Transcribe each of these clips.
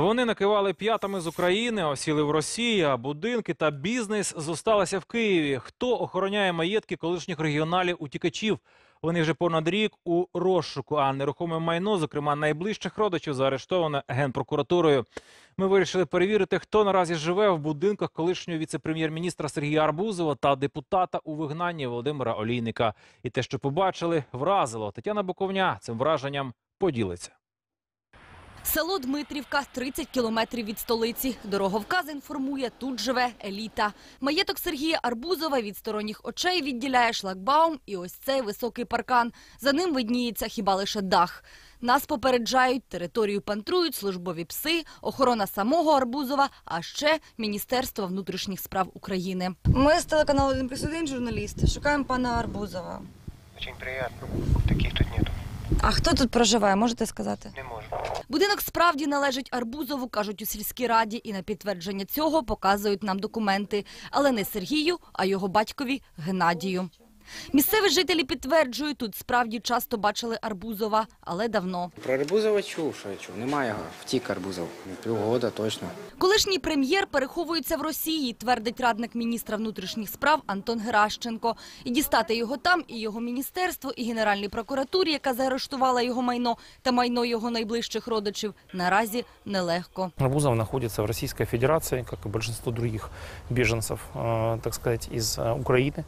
Вони накивали п'ятами з України, осіли в Росії, а будинки та бізнес зосталися в Києві. Хто охороняє маєтки колишніх регіоналів утікачів? Вони вже понад рік у розшуку, а нерухоме майно, зокрема найближчих родичів, заарештоване генпрокуратурою. Ми вирішили перевірити, хто наразі живе в будинках колишнього віце-прем'єр-міністра Сергія Арбузова та депутата у вигнанні Володимира Олійника. І те, що побачили, вразило. Тетяна Буковня цим враженням поділиться. Село Дмитрівка, 30 кілометрів від столиці. Дороговказ інформує, тут живе еліта. Маєток Сергія Арбузова від сторонніх очей відділяє шлагбаум і ось цей високий паркан. За ним видніється хіба лише дах. Нас попереджають, територію пантрують службові пси, охорона самого Арбузова, а ще Міністерство внутрішніх справ України. Ми з телеканалу «1 плюс 1» журналісти, шукаємо пана Арбузова. Очень приятно. Таких тут нету. А хто тут проживає, можете сказати? Не можем. Будинок справді належить Арбузову, кажуть у сільській раді, і на підтвердження цього показують нам документи. Але не Сергію, а його батькові Геннадію. Місцеві жителі підтверджують, тут справді часто бачили Арбузова, але давно. Про Арбузова чув, що я чув. Немає його. Втік Арбузов. Півгода точно. Колишній прем'єр переховується в Росії, твердить радник міністра внутрішніх справ Антон Геращенко. І дістати його там, і його міністерство, і Генеральній прокуратурі, яка заарештувала його майно та майно його найближчих родичів, наразі нелегко. Арбузов находится в Российской Федерации, как и большинство других беженцев, э, так сказать, из э, Украины.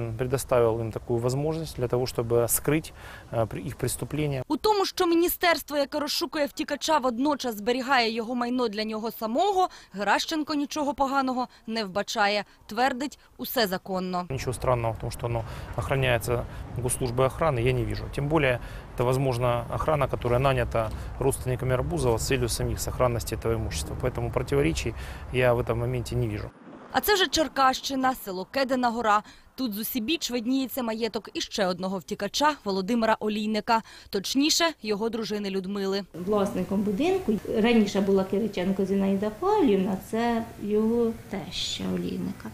Э, Путин предоставил им такую возможность для того, чтобы скрыть э, при- их преступления. У тому, що міністерство, яке розшукує втікача, водночас зберігає його майно для нього самого, Геращенко нічого поганого не вбачає. Твердить, усе законно. Ничего странного в том, что оно охраняется госслужбой охраны, я не вижу. Тем более, это, возможно, охрана, которая нанята родственниками Арбузова с целью самих сохранности этого имущества. Поэтому противоречий я в этом моменте не вижу. А це вже Черкащина, село Кедена гора. Тут з усібіч видніється маєток іще одного втікача Володимира Олійника. Точніше, його дружини Людмили. власником будинку. Раніше була Кириченко Зінаїда Павлівна, це його теща Олійника.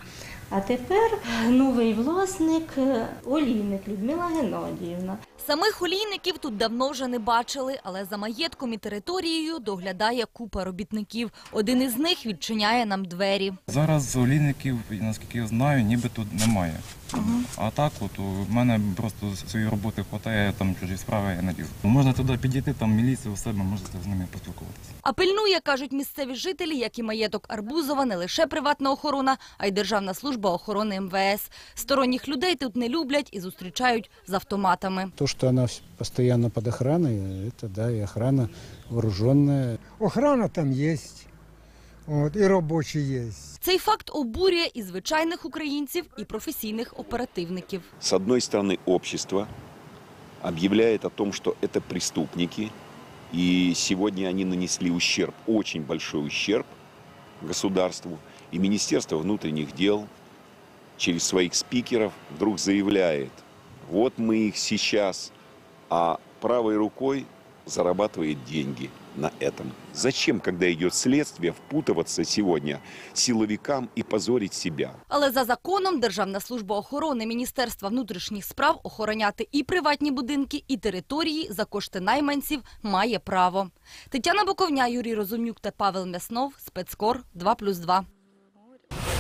А тепер новий власник е, Олійник Людмила Геннадіївна. Самих олійників тут давно вже не бачили, але за маєтком і територією доглядає купа робітників. Один із них відчиняє нам двері. Зараз олійників, наскільки я знаю, ніби тут немає. А так, от у мене просто своєї роботи вистачає, там чужі справи я не лізу. Можна туди підійти, там міліція у себе, можете з ними поспілкуватися. А пильнує, кажуть місцеві жителі, як і маєток Арбузова, не лише приватна охорона, а й Державна служба охорони МВС. Сторонніх людей тут не люблять і зустрічають з автоматами. То, что она вс- постоянно под охраной, это да, и охрана вооруженная. Охрана там есть, от, і робочі є. Цей факт обурює і звичайних українців, і професійних оперативників. С одной стороны, общество объявляет о том, что это преступники, и сегодня они нанесли ущерб, очень большой ущерб государству, и Министерство внутренних дел через своих спикеров вдруг заявляет, вот мы их сейчас, а правой рукой зарабатывает деньги на этом. Зачем, когда идет следствие, впутываться сегодня силовикам и позорить себя? Але за законом Державна служба охорони Міністерства внутрішніх справ охороняти і приватні будинки, і території за кошти найманців має право. Тетяна Буковня, Юрій Розумюк та Павел Мяснов. Спецкор 2+,2.